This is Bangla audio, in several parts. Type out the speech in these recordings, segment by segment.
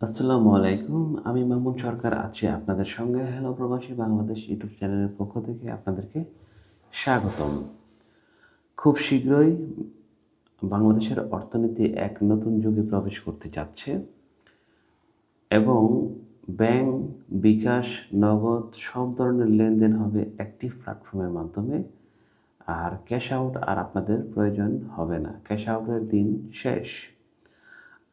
আসসালামু আলাইকুম, আমি মামুন সরকার, আছি আপনাদের সঙ্গে। হ্যালো প্রবাসী, বাংলাদেশ ইউটিউব চ্যানেলের পক্ষ থেকে আপনাদেরকে স্বাগতম। খুব শীঘ্রই বাংলাদেশের অর্থনীতি এক নতুন যুগে প্রবেশ করতে যাচ্ছে এবং ব্যাংক, বিকাশ, নগদ সব ধরনের লেনদেন হবে অ্যাক্টিভ প্ল্যাটফর্মের মাধ্যমে। আর ক্যাশ আউট আর আপনাদের প্রয়োজন হবে না। ক্যাশ আউটের দিন শেষ।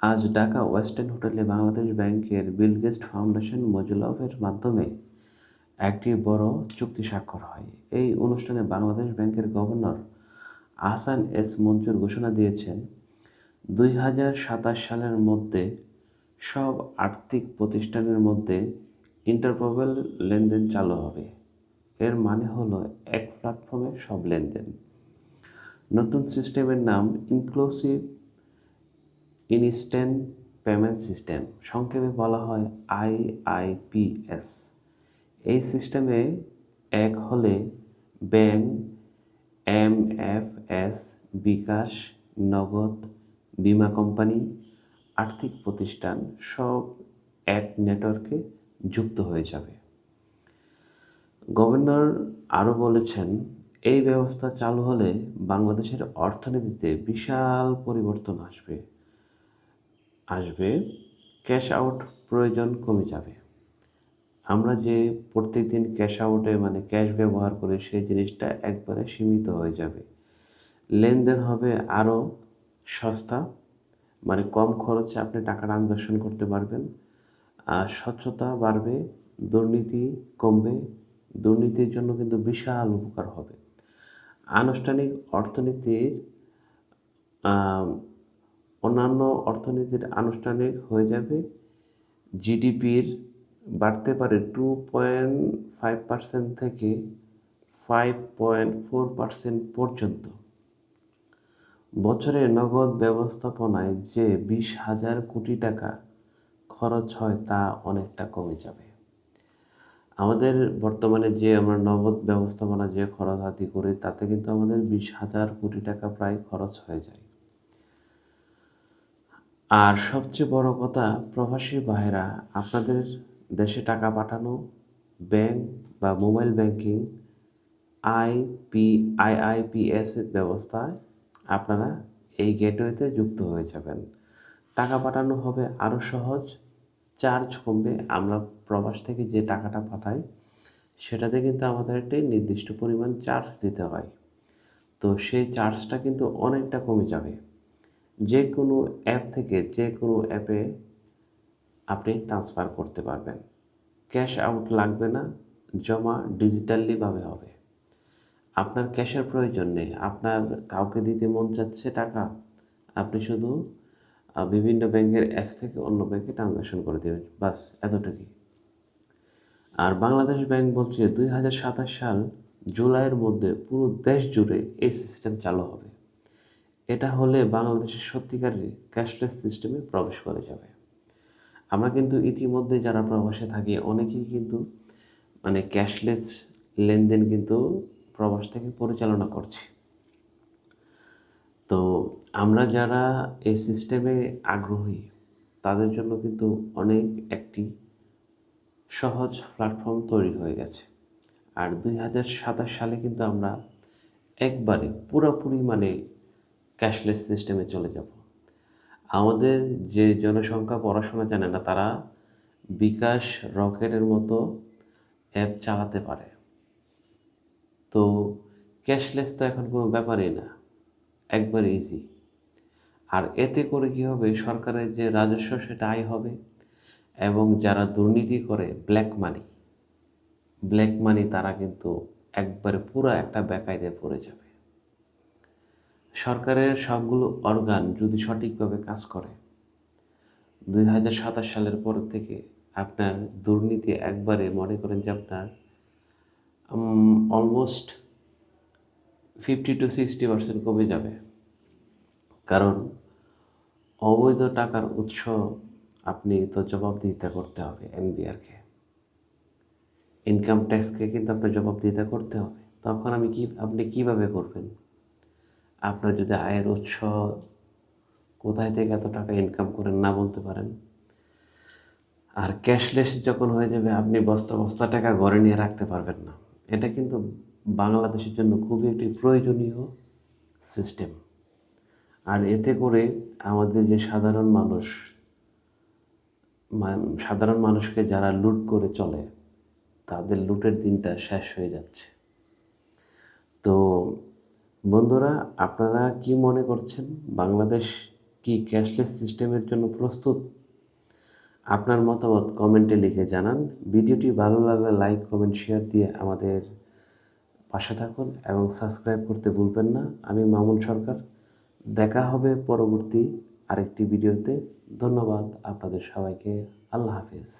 আজ ঢাকা ওয়েস্টার্ন হোটেলে বাংলাদেশ ব্যাংকের বিল গেস্ট ফাউন্ডেশন মজুলভের মাধ্যমে একটি বড় চুক্তি স্বাক্ষর হয়। এই অনুষ্ঠানে বাংলাদেশ ব্যাংকের গভর্নর আহসান এস মঞ্জুর ঘোষণা দিয়েছেন, দুই হাজার সাতাশ সালের মধ্যে সব আর্থিক প্রতিষ্ঠানের মধ্যে ইন্টারপ্রোবেল লেনদেন চালু হবে। এর মানে হলো এক প্ল্যাটফর্মে সব লেনদেন। নতুন সিস্টেমের নাম ইনক্লুসিভ ইনস্ট্যান্ট পেমেন্ট সিস্টেম, সংক্ষেপে বলা হয় আইআইপিএস এই সিস্টেমে এক হলে bank, M F S, bKash, Nagad, বীমা কোম্পানি, আর্থিক প্রতিষ্ঠান সব এক নেটওয়ার্কে যুক্ত হয়ে যাবে। গভর্নর আরও বলেছেন, এই ব্যবস্থা চালু হলে বাংলাদেশের অর্থনীতিতে বিশাল পরিবর্তন আসবে। আসবে ক্যাশ আউট প্রয়োজন কমে যাবে। আমরা যে প্রত্যেকদিন ক্যাশ আউটে মানে ক্যাশ ব্যবহার করি, সেই জিনিসটা একবারে সীমিত হয়ে যাবে। লেনদেন হবে আরও সস্তা মানে কম খরচে আপনি টাকা ট্রানজাকশন করতে পারবেন। আর স্বচ্ছতা বাড়বে, দুর্নীতি কমবে, দুর্নীতির জন্য কিন্তু বিশাল উপকার হবে। আনুষ্ঠানিক অর্থনীতির অন্যান্য অর্থনীতির আনুষ্ঠানিক হয়ে যাবে। জিডিপির বাড়তে পারে টু পয়েন্ট ফাইভ পার্সেন্ট থেকে ফাইভ পয়েন্ট ফোর পার্সেন্ট পর্যন্ত। বছরে নগদ ব্যবস্থাপনায় যে বিশ হাজার কোটি টাকা খরচ হয় তা অনেকটা কমে যাবে। আমাদের বর্তমানে যে আমরা নগদ ব্যবস্থাপনা যে খরচ হাতি করি, তাতে কিন্তু আমাদের বিশ হাজার কোটি টাকা প্রায় খরচ হয়ে যায়। আর সবচেয়ে বড় কথা, প্রবাসী ভাইরা আপনাদের দেশে টাকা পাঠানো, ব্যাংক বা মোবাইল ব্যাংকিং আইপি আইআইপিএস ব্যবস্থায় আপনারা এই গেটওয়েতে যুক্ত হয়ে যাবেন। টাকা পাঠানো হবে আরও সহজ, চার্জ কমবে। আমরা প্রবাস থেকে যে টাকাটা পাঠাই, সেটাতে কিন্তু আমাদের একটি নির্দিষ্ট পরিমাণ চার্জ দিতে হয়। তো সেই চার্জটা কিন্তু অনেকটা কমে যাবে। যে কোনো অ্যাপ থেকে যে কোনো অ্যাপে আপনি ট্রান্সফার করতে পারবেন। ক্যাশ আউট লাগবে না, জমা ডিজিটালিভাবে হবে। আপনার ক্যাশের প্রয়োজন নেই, আপনার কাউকে দিতে মন চাচ্ছে টাকা, আপনি শুধু বিভিন্ন ব্যাংকের অ্যাপস থেকে অন্য ব্যাংকে ট্রানজাকশন করে দেবেন, বাস এতটুকুই। আর বাংলাদেশ ব্যাংক বলছে, দুই হাজার সাতাশ সাল জুলাইয়ের মধ্যে পুরো দেশ জুড়ে এই সিস্টেম চালু হবে। এটা হলে বাংলাদেশের সত্যিকারের ক্যাশলেস সিস্টেমে প্রবেশ করে যাবে। আমরা কিন্তু ইতিমধ্যে যারা প্রবাসে থাকি, অনেকেই কিন্তু মানে ক্যাশলেস লেনদেন কিন্তু প্রবাস থেকে পরিচালনা করছি। তো আমরা যারা এই সিস্টেমে আগ্রহী, তাদের জন্য কিন্তু অনেক একটি সহজ প্ল্যাটফর্ম তৈরি হয়ে গেছে। আর দুই হাজার সাতাশ সালে কিন্তু আমরা একবারে পুরোপুরি মানে ক্যাশলেস সিস্টেমে চলে যাব। আমাদের যে জনসংখ্যা পড়াশোনা জানে না, তারা বিকাশ রকেটের মতো অ্যাপ চালাতে পারে। তো ক্যাশলেস তো এখন কোনো ব্যাপারই না, একবার ইজি আর এতে করে কী হবে, সরকারের যে রাজস্ব সেটা আয় হবে এবং যারা দুর্নীতি করে ব্ল্যাক মানি ব্ল্যাক মানি তারা কিন্তু একবারে পুরো একটা বেকায়দায় পড়ে যাবে। সরকারের সবগুলো অর্গান যদি সঠিকভাবে কাজ করে, দুই হাজার সাতাশ সালের পর থেকে আপনার দুর্নীতি একবারে মনে করেন যে আপনার almost fifty to sixty percent কমে যাবে। কারণ অবৈধ টাকার উৎস আপনি তো জবাবদিহিতা করতে হবে এনবিআরকে। ইনকাম ট্যাক্সকে কিন্তু আপনার জবাবদিহিতা করতে হবে। তখন আমি কি, আপনি কীভাবে করবেন? আপনার যদি আয়ের উৎস কোথায় থেকে এত টাকা ইনকাম করেন না বলতে পারেন, আর ক্যাশলেস যখন হয়ে যাবে, আপনি বস্তা বস্তা টাকা ঘরে নিয়ে রাখতে পারবেন না। এটা কিন্তু বাংলাদেশের জন্য খুবই একটি প্রয়োজনীয় সিস্টেম আর এতে করে আমাদের যে সাধারণ মানুষ সাধারণ মানুষকে যারা লুট করে চলে, তাদের লুটের দিনটা শেষ হয়ে যাচ্ছে। তো বন্ধুরা, আপনারা কি মনে করছেন বাংলাদেশ কি ক্যাশলেস সিস্টেমের জন্য প্রস্তুত? আপনার মতামত কমেন্টে লিখে জানান। ভিডিওটি ভালো লাগলে লাইক কমেন্ট শেয়ার দিয়ে আমাদের পাশে থাকুন এবং সাবস্ক্রাইব করতে ভুলবেন না। আমি মামুন সরকার। দেখা হবে পরবর্তী আরেকটি ভিডিওতে। ধন্যবাদ আপনাদের সবাইকে। আল্লাহ হাফেজ।